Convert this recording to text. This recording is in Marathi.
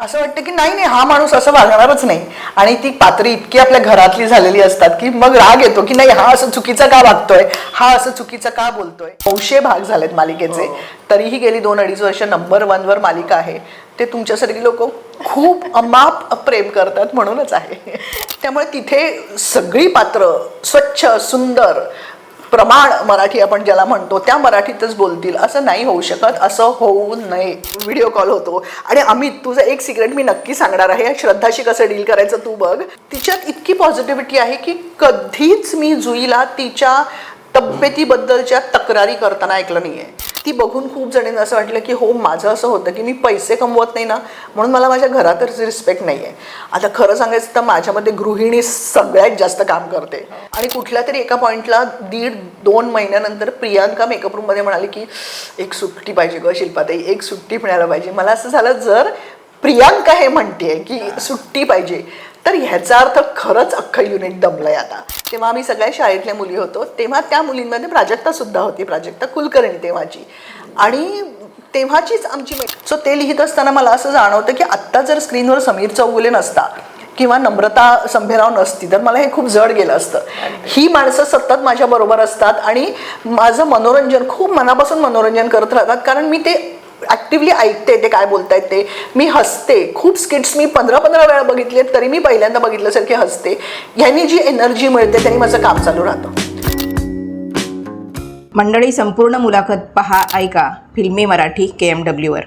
असं वाटतं की नाही नाही हा माणूस असं वागणारच नाही. आणि ती पात्र इतकी आपल्या घरातली झालेली असतात की मग राग येतो की नाही हा असं चुकीचा का वागतोय? हा असं चुकीचं का बोलतोय? नऊशे भाग झालेत मालिकेचे. तरीही गेली दोन अडीच वर्ष नंबर वन वर मालिका आहे. ते तुमच्यासारखी लोक खूप अमाप प्रेम करतात म्हणूनच आहे. त्यामुळे तिथे सगळी पात्र स्वच्छ सुंदर प्रमाण मराठी आपण ज्याला म्हणतो त्या मराठीतच बोलतील. असं नाही होऊ शकत असं होऊ नये. व्हिडिओ कॉल होतो. आणि अमित तुझं एक सिक्रेट मी नक्की सांगणार आहे. श्रद्धाशी कसं डील करायचं तू बघ. तिच्यात इतकी पॉझिटिव्हिटी आहे की कधीच मी जुईला तिच्या तब्येतीबद्दलच्या तक्रारी करताना ऐकलं नाही आहे ती बघून खूप जणींना असं वाटलं की हो माझं असं होतं की मी पैसे कमवत नाही ना. म्हणून मला माझ्या घरातच रिस्पेक्ट नाही आहे आता खरं सांगायचं तर माझ्यामध्ये गृहिणी सगळ्यात जास्त काम करते. आणि कुठल्या तरी एका पॉईंटला दीड दोन महिन्यानंतर प्रियांका मेकअप रूममध्ये म्हणाली की एक सुट्टी पाहिजे ग शिल्पाताई एक सुट्टी मिळायला पाहिजे. मला असं झालं जर प्रियांका हे म्हणते की सुट्टी पाहिजे तर ह्याचा अर्थ खरंच अख्खं युनिट दमलंय आता. तेव्हा आम्ही सगळ्या शाळेतल्या मुली होतो तेव्हा त्या मुलींमध्ये प्राजक्ता सुद्धा होती प्राजक्ता कुलकर्णी तेव्हाची. आणि तेव्हाचीच आमची सो ते लिहित असताना मला असं जाणवतं की आत्ता जर स्क्रीनवर समीर चौगुले नसता किंवा नम्रता संभेराव नसती तर मला हे खूप जड गेलं असतं. ही माणसं सतत माझ्या बरोबर असतात आणि माझं मनोरंजन खूप मनापासून मनोरंजन करत राहतात कारण मी ते ॲक्टिव्हली ऐकते ते काय बोलतायत ते. मी हसते. खूप स्किट्स मी पंधरा पंधरा वेळा बघितले तरी मी पहिल्यांदा बघितल्यासारखे हसते. ह्यांनी जी एनर्जी मिळते त्यांनी माझं काम चालू राहतं. मंडळी संपूर्ण मुलाखत पहा ऐका. फिल्मी मराठी के एम डब्ल्यूवर